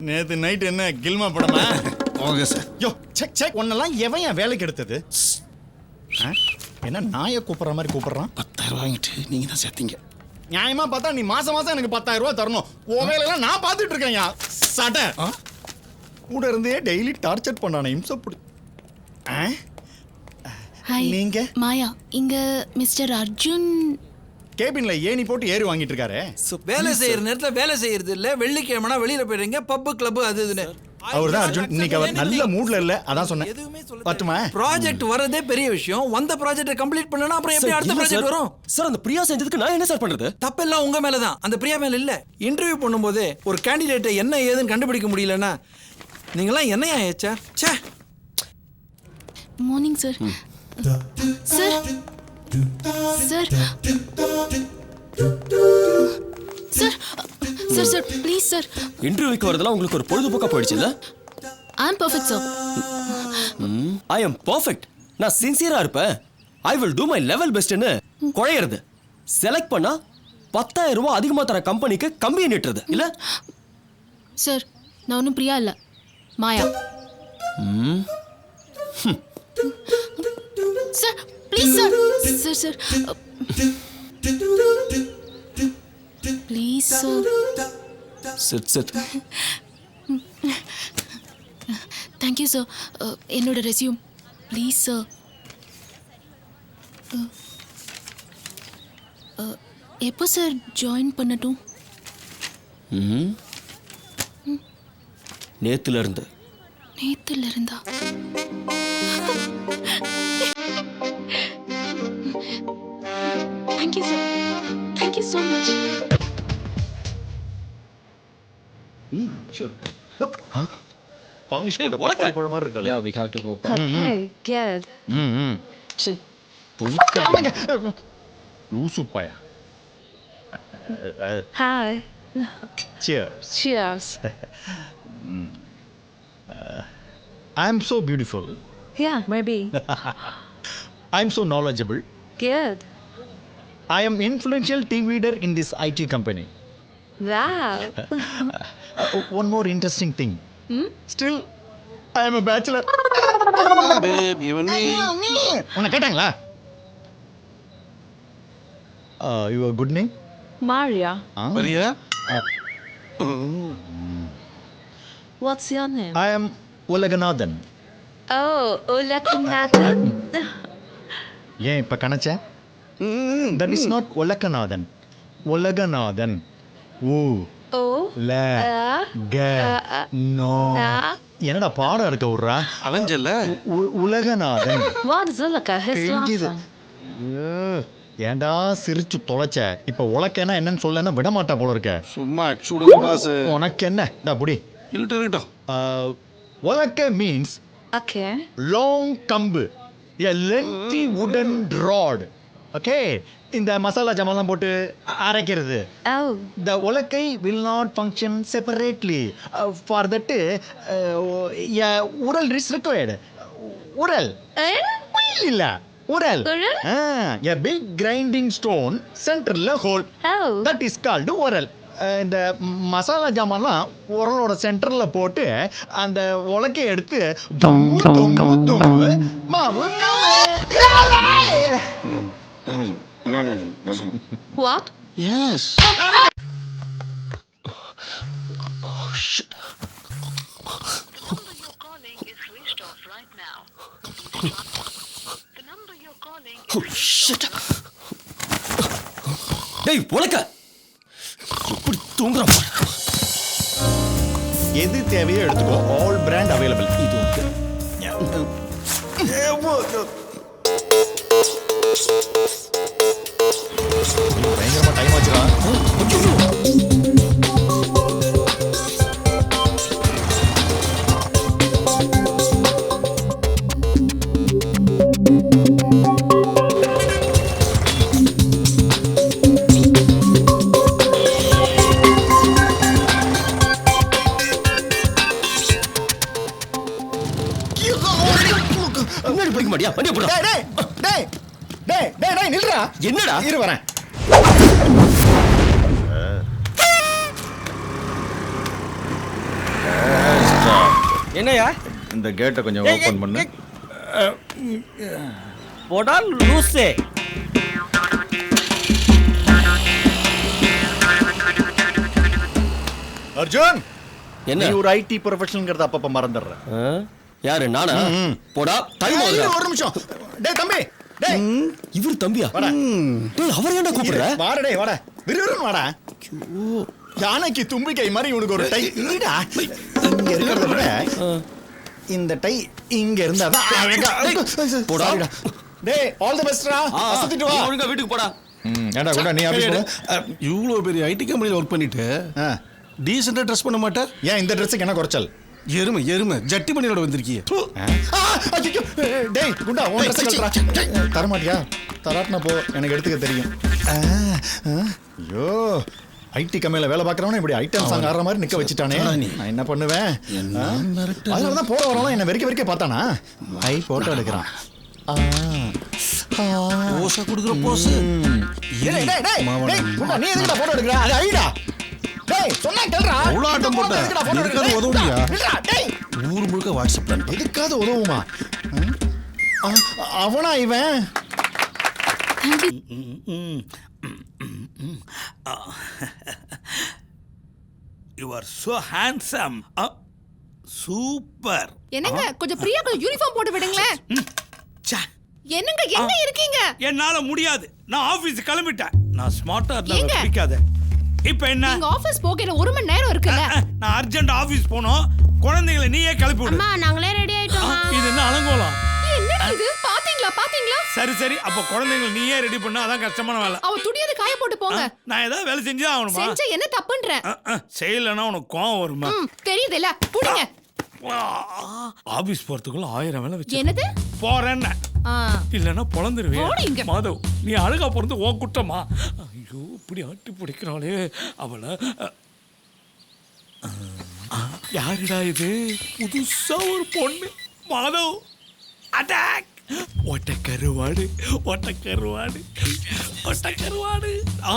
நேத்து நைட் என்ன கில்மா படமா? ஓகே சார் யோ செக் செக் உன்னெல்லாம் எவன் என் வேலைக்கு எடுத்தது? ஆ? என்ன நாயை கூப்பிடுற மாதிரி கூப்பிடுறான்? பத்தாயிரம் வாங்கிட்டு நீங்க தான் சேர்த்தீங்க. நியாயமா பார்த்தா நீ மாசம் மாசம் எனக்கு பத்தாயிரம் ரூபாய் தரணும். உன் வேலையெல்லாம் நான் பார்த்துட்டு இருக்கேன் யா. சட்டை கூட இருந்தே டெய்லி டார்ச்சர் பண்ணானே இம்சப்படி ஆ? ஹாய் நீங்க? மாயா இங்க மிஸ்டர் அர்ஜுன் கேபின்ல ஏணி போட்டு ஏறி வாங்கிட்டு இருக்காரு வேலை செய்யற நேரத்துல வேலை செய்யறது இல்ல. வெள்ளிக்கிழமைனா வெளியில போயிடுறீங்க பப்பு கிளப் அது இதுன்னு. அவர்தான் அர்ஜுன். இன்னைக்கு அவர் நல்ல மூட்ல இல்ல. அதான் சொன்னேன். எதுவுமே சொல்ல பத்துமா? ப்ராஜெக்ட் வரதே பெரிய விஷயம். வந்த ப்ராஜெக்ட்டை கம்ப்ளீட் பண்ணனா அப்புறம் எப்படி அடுத்த ப்ராஜெக்ட் வரும்? சார் அந்த பிரியா செஞ்சதுக்கு நான் என்ன சார் பண்றது? தப்பெல்லாம் உங்க மேல தான் அந்த பிரியா மேல இல்ல. இன்டர்வியூ பண்ணும்போது ஒரு கேண்டிடேட்டை என்ன ஏதுன்னு கண்டுபிடிக்க முடியலன்னா நீங்களாம் என்னையா ஏச்சா? ச்சே. Morning sir sir sir sir sir sir please sir இன்டர்வியூக்கு வரதெல்லாம் உங்களுக்கு ஒரு பொழுதுபோக்கா போயிடுச்சு இல்ல I am perfect sir I am perfect நான் சின்சியரா இருப்பேன். I will do my level பெஸ்ட்னு குழையிறது. செலக்ட் பண்ணா பத்தாயிரம் ரூபாய் அதிகமா தர கம்பெனிக்கு கம்பி நீட்டுறது. இல்ல? சார் நான் ஒன்றும் பிரியா இல்லை. Maya. Sir please sir sir sir please sir sit sit thank you sir என்னோட ரெஸ்யூம் ப்ளீஸ் சார் எப்போ சார் ஜாயின் பண்ணட்டும்? நேத்துல இருந்து நேத்துல இருந்தா thank you sir thank you so much Hey, good. லூசு பய Hi. Cheers. Cheers. I am so beautiful. Yeah, maybe. I am so knowledgeable. Good. I am influential team leader in this IT company. Wow. Uh, one More interesting thing. Still, I am a bachelor. உன்னை கேட்டாங்களா Uh, good name? Maria. Ah. வரியா What's your name? I am Ulaganathan Oh, Ulakanathan. ஏன் இப்ப கணச்ச that is not Ulaganathan Ulaganathan ஊ ல க no. என்னடா பாடம் இருக்க விட்றா? அலைஞ்சல்ல? உலகநாதன். தெரிஞ்சுது. ஐயோ, ஏன்டா சிரிச்சு தொலைச்ச? இப்ப உலக்கேன்னா என்னன்னு சொல்லனா விட மாட்டா போல இருக்க. சும்மா சுடுங்க பாஸ் உனக்கு என்ன டா புடி. இருக்கட்டும் உலக்க மீன்ஸ் Okay. லாங் கம்பு. A lengthy wooden rod okay இந்த மசாலா ஜாமான்லாம் போட்டு அரைக்கிறது. Oh. The Ulakkai will not function separately for தட்டு உரல் இஸ் ரிக்வயர்டு உரல் Eh? இல்ல. உரல்? எ பிக் கிரைண்டிங் ஸ்டோன் சென்டர்ல ஹோல். தட் இஸ் கால்டு உரல். இந்த மசாலா ஜாமான்லாம் உரலோட சென்டர்ல போட்டு அந்த உலக்கையை எடுத்து தொங்கு, தொங்கு, தொங்கு, மாவு What? எஸ் you're calling is switched off right now. the number you're calling is shit டேய் உலக்க எப்படி தூங்குறான். எது தேவையோ எடுத்துக்கோ ஆல் பிராண்ட் அவைலபிள் இது பயங்கரமா டைம் ஆச்சுடா முன்னாடி பிடிக்க மாட்டியா வண்டியை போடா டேய் டேய் டேய் டேய் நில்றா. என்னடா? இரு வரேன். என்னையா இந்த கேட்டை கொஞ்சம் ஓபன் பண்ணு. போடா லூசே. அர்ஜுன்! என்ன? நீ ஒரு ஐடி ப்ரொஃபஷனல்ங்கிறத அப்பப்ப மறந்துடுற. ஆ? யாரு நானா? போடா டைம் ஒரு நிமிஷம். டேய் தம்பி. இவர் தம்பியா? வாடா. டேய் அவர் ஏன்டா கூப்பிடுற? வாடா டேய் வாடா. விறுவிறுன்னு வாடா. யானைக்கு தும்பிக்கை மாதிரி இவனுக்கு ஒரு டை. இல்லடா இங்க இருக்கிறத விட இந்த டை இங்க இருந்தா தான் அழகா. போடா. டேய் ஆல் தி பெஸ்ட்ரா ஆ, அசத்திட்டு வா. ஒழுங்கா வீட்டுக்கு போடா. ம், ஏன்டா கூட நீ ஆபீஸ் இவ்வளோ பெரிய ஐடி கம்பெனியில் ஒர்க் பண்ணிட்டு. டீசெண்டாக ட்ரெஸ் பண்ண மாட்டேன் ஏன் இந்த ட்ரெஸ்ஸுக்கு என்ன குறைச்சல்? எருமை எருமை. ஜட்டி பண்ணியோட ஐயோ, டேய் குண்டா உன் ட்ரெஸ் கழட்டா தர மாட்டியா தராட்டினா போ எனக்கு எடுத்துக்க தெரியும். ஐயோ ஐடி கம்பெனில வேலை பார்க்கறவன இப்படி ஐட்டம் சாங் ஆடுற மாதிரி நிக்க வச்சுட்டானே. நான் என்ன பண்ணுவேன்? அதனால தான் போற வரவங்க என்ன வெறிக்க வெறிக்க பார்த்தானா? ஐ போட்டோ எடுக்கிறான். போஸா கொடுக்குற போஸ் நீ எதுக்குடா போட்டோ எடுக்கிற? அது ஐடா. டேய் சொன்னா கேளுடா. அவ்வளவு ஆட்டம் போட்ட. இதுக்காவது டேய். ஊர் முழுக்க வாட்ஸ்அப்ல எதுக்காவது உதவுமா? ஆ, அவனா இவன்? You are so handsome super என்னங்க கொஞ்சம் பிரியா கொஞ்சம் யூனிஃபார்ம் போட்டு விடுங்களேன். என்னங்க எங்க இருக்கீங்க? என்னால முடியாது. நான் ஆபீஸ் கிளம்பிட்டேன். நான் ஸ்மார்ட்டா இருந்தா? பிடிக்காத. இப்போ என்ன? நீங்க ஆபீஸ் போகிற ஒரு மணி நேரம் இருக்குல்ல? நான் அர்ஜென்ட் ஆபீஸ் போனோம். குழந்தைகளை நீயே கிளப்பி விடு. நாங்களே ரெடி ஆயிட்டோம்? இது என்ன அலங்கோலம்? என்னடா இது? பாத்தீங்களா பாத்தீங்களா? சரி சரி. அப்ப குழந்தைங்களை நீயே ரெடி பண்ணா. அதான் கஷ்டமான வேலை. அவ துணியது காய போட்டு போங்க. நான் ஏதாவது வேலை செஞ்சு ஆகணுமா? செஞ்ச என்ன தப்புன்ற? செய்யலைன்னா உனக்கு கோவம் வருமா? ம் தெரியுதுல்ல. புடிங்க. ஆபீஸ் போறதுக்குள்ள ஆயிரம் வேலை வச்சு என்னது? போறேன்னு. ஆ. இல்லைன்னா பொழந்துருவேன் போடுங்க. மாதவ் நீ அழகா பிறந்து ஓ குட்டமா இப்படி ஆட்டி பிடிக்கிறாளே அவளை. யாருடா இது? புதுசா ஒரு பொண்ணு. மாதவ் அட்டாக் ஒட்ட கருவாடு ஒட்ட கருவாடு ஒட்ட கருவாடு ஆ.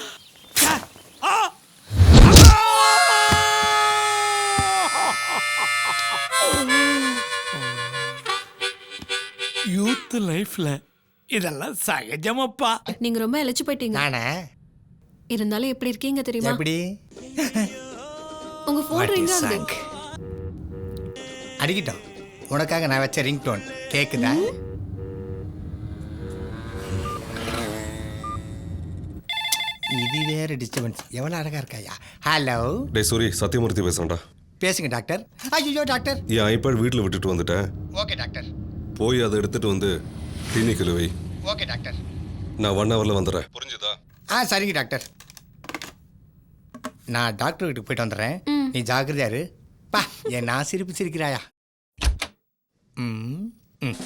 லைஃப்ல இதெல்லாம் சகஜமப்பா. நீங்க ரொம்ப இழைச்சு போயிட்டீங்க. நானே? இருந்தாலும் எப்படி இருக்கீங்க தெரியுமா? எப்படி? உங்க போன் ரிங் ஆகுது அடிக்கிட்டோம். உனக்காக நான் வச்ச ரிங் டோன் கேக்குதா இது வேற டிஸ்டர்பன்ஸ் எவ்வளவு அழகா இருக்காயா? ஹலோ டேய் சூரி சத்தியமூர்த்தி பேசுறேன்டா. பேசுங்க டாக்டர். ஐயோ டாக்டர். என் ஐபேட் வீட்டில் விட்டுட்டு வந்துட்டேன். Okay doctor. போய் அதை எடுத்துட்டு வந்து கிளினிக்கில் வை. Okay doctor. நான் ஒன் ஹவரில் வந்துடுறேன். புரிஞ்சுதா? ஆ சரிங்க டாக்டர். நான் டாக்டர் வீட்டுக்கு போயிட்டு வந்துடுறேன். நீ ஜாக்கிரதையா இரு. பா என் நான் சிரிப்பு சிரிக்கிறாயா? ம் ம்.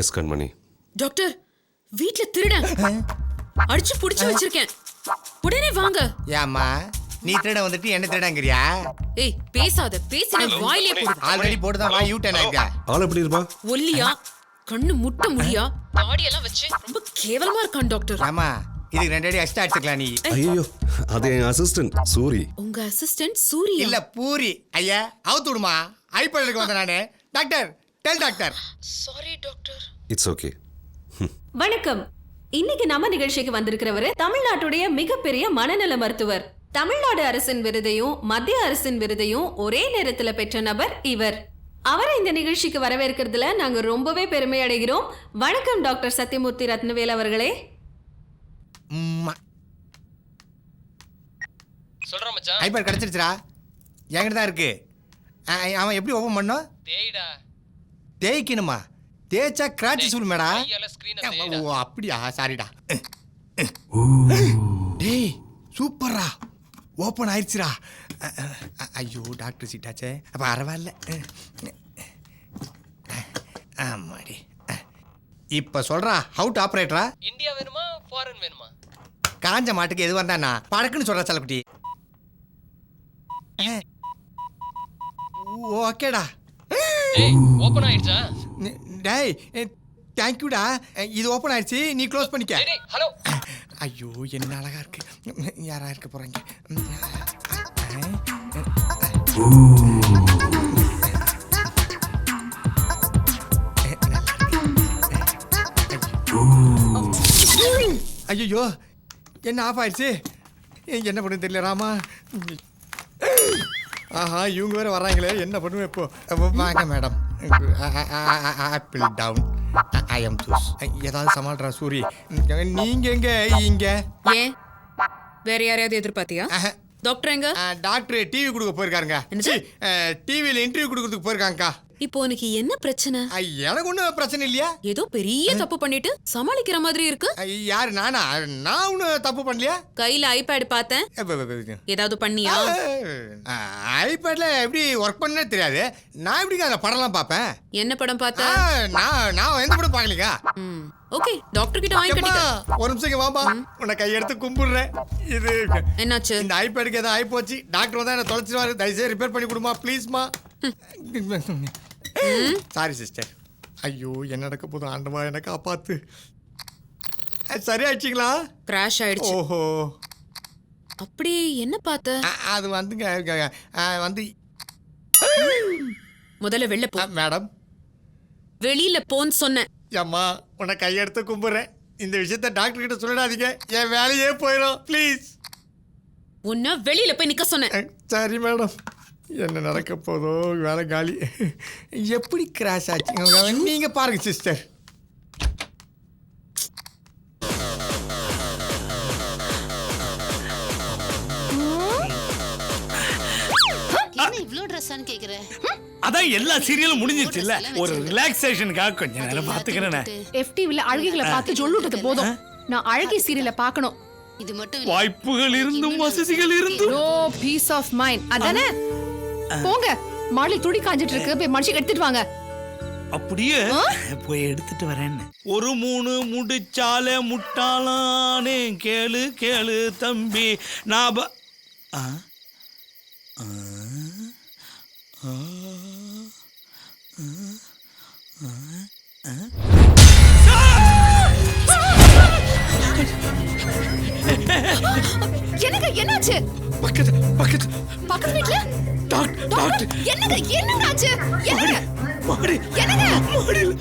எஸ் கண்மணி. டாக்டர் வீட்ல திருடன். அடிச்சு புடிச்சு வச்சிருக்கேன். உடனே வாங்க. ஏம்மா நீ திருட வந்துட்டு என்ன திருடங்கிறியா ஏய் பேசாத பேசின வாயிலே போடு ஆல்ரெடி போட்டு தான் வா யூ டர்ன் ஆகியா ஆள் எப்படி இருப்பா? ஒல்லியா கண்ணு முட்ட முடியா? தாடியெல்லாம் வச்சு ரொம்ப கேவலமா இருக்கான் டாக்டர். ஆமா இதுக்கு ரெண்டு அடி எக்ஸ்ட்ரா அடிச்சுக்கலாம் நீ. ஐயோ அது என் அசிஸ்டன்ட் சூரி. உங்க அசிஸ்டன்ட் சூர்யா? இல்ல பூரி. ஐயா அவுத்து விடுமா? ஐபேடுக்கு வந்தேன் நானு. Doctor tell doctor sorry doctor it's okay வணக்கம். இன்னைக்கு நம்ம நிகழ்ச்சிக்கு வந்திருக்கிறவரு தமிழ்நாட்டுடைய மிகப்பெரிய மனநல மருத்துவர். தமிழ்நாடு அரசின் விருதையும் மத்திய அரசின் விருதையும் ஒரே நேரத்துல பெற்ற நபர் இவர். அவரை இந்த நிகழ்ச்சிக்கு வரவேற்கிறதுல நாங்க ரொம்பவே பெருமை அடைகிறோம். வணக்கம் டாக்டர் சத்யமூர்த்தி ரத்னவேல் அவர்களே. சொல்றேன் மச்சான். ஐபேட் கிடைச்சிருச்சுடா. என்கிட்ட தான் இருக்கு அவன் எப்படி ஓப்பன் பண்ணோம் தேய்டா. தேய்க்கணுமா? தேய்ச்சா கிராட்சி கையால screen-அ ஓ அப்படியா? சாரிடா டேய் சூப்பர்ரா. ஓப்பன் ஆயிடுச்சுடா ஐயோ டாக்டர் சீட்டாச்சே அப்போ பரவாயில்ல. ஆமாடி. இப்போ சொல்றா ஹவுட் ஆப்ரேட்டரா இந்தியா வேணுமா ஃபாரின் வேணுமா? காஞ்ச மாட்டுக்கு எது வந்தானா படக்குன்னு சொல்ற செலக்குட்டி ஓகேடா ஏய். ஓபன் ஆயிடுச்சா? டேய் தேங்க்யூடா இது ஓப்பன் ஆயிடுச்சு. நீ க்ளோஸ் பண்ணிக்க. ஹலோ ஐயோ என்ன அழகா இருக்கு. யாரா இருக்க போறாங்க? ஐயோ என்ன ஆஃப் ஆயிடுச்சு? என்ன பண்ணு தெரியல ராமா. ஆஹா இவங்க வேற வர்றாங்களே. என்ன பண்ணுவேன் இப்போ? வாங்க madam. Apple down I am juice ஏதாவது சமாளிறா சூரி. நீங்க எங்க? இங்க. ஏன்? வேற யாரையாவது எதிர்பார்த்தியா? டாக்டர் எங்க? டாக்டர் டிவி கொடுக்க போயிருக்காருங்க? டிவியில் இன்டர்வியூ கொடுக்கறதுக்கு போயிருக்காங்கக்கா. இப்போ உனக்கு என்ன பிரச்சனை? எனக்கு ஒன்றும் பிரச்சனை இல்லையா? ஏதோ பெரிய தப்பு பண்ணிட்டு சமாளிக்கிற மாதிரி இருக்கு. யாரு நானா? நான் ஒன்றும் தப்பு பண்ணலையா? கையில ஐபேட் பார்த்தேன். ஏதாவது பண்ணியா? ஐபேட்ல எப்படி ஒர்க் பண்ணே தெரியாது. நான் எப்படிங்க அந்த படம்லாம் பார்ப்பேன்? என்ன படம் பார்த்த? நான் நான் எந்த படம் பார்க்கலீங்க ம் ஓகே. டாக்டர் கிட்ட வாங்கி கட்டிக்க. ஒரு நிமிஷம் வாப்பா. உன்னை கையெடுத்து கும்பிடுறேன். இது என்னாச்சு? இந்த ஐபேடுக்கு ஏதோ ஆகி போச்சு டாக்டர் வந்தா என்ன தொலைச்சிருவாரு. தயவுசெய்து ரிப்பேர் பண்ணி கொடுமா ப்ளீஸ்மா சாரி சிஸ்டர் ஐயோ என்ன நடக்க போதும் ஆண்டவா எனக்கு காப்பாத்து. அஹ், சரியாயிடுச்சிங்களா? கிராஷ் ஆயிடுச்சு. ஓஹோ. அப்படி என்ன பார்த்த? அ- அது வந்துங்க அஹ், வந்து முதல்ல வெளில போ. மேடம். வெளியில போன்னு சொன்னேன். அம்மா உன்னை கையெடுத்து கும்பிடுறேன். இந்த விஷயத்த டாக்டர் கிட்ட சொல்லிடாதீங்க. என் வேலையே போயிடும் ப்ளீஸ் உன்ன வெளியில போய் நிக்க சொன்னேன். சரி மேடம். என்ன நடக்க போதோ வேலை காலி. எப்படி கிராஷ் ஆச்சு? நீங்க பாருங்க சிஸ்டர் அதான் எல்லா சீரியலும் முடிஞ்சிருச்சுல்ல. ஒரு ரிலாக்ஸேஷனுக்காக கொஞ்ச நேரம் பாத்துக்கிறேன் எஃப்டிவில அழகிகளை பார்த்து சொல்லுட்டது போதும். நான் அழகி சீரியல பார்க்கணும். இது மட்டும் வாய்ப்புகள் இருந்தும் வசதிகள் இருந்தும். நோ பீஸ் ஆஃப் மைண்ட் அதானே? போங்க. மாடி துடி காஞ்சிட்டு இருக்கு போய் மனுஷன் எடுத்துட்டு வாங்க. அப்படியே போய் எடுத்துட்டு வரேன்னு. ஒரு மூணு முடிச்சாலே முட்டாளானே. கேளு கேளு தம்பி. நான் ப- ஆ? ஆ? ஆ? என்னங்க என்னாச்சு? பக்கத்து பக்கத்து பக்கத்து வீட்ல? டாக்டர் என்னங்க என்னங்க ஆச்சு? என்னங்க? மாடி என்னங்க? மாடியில்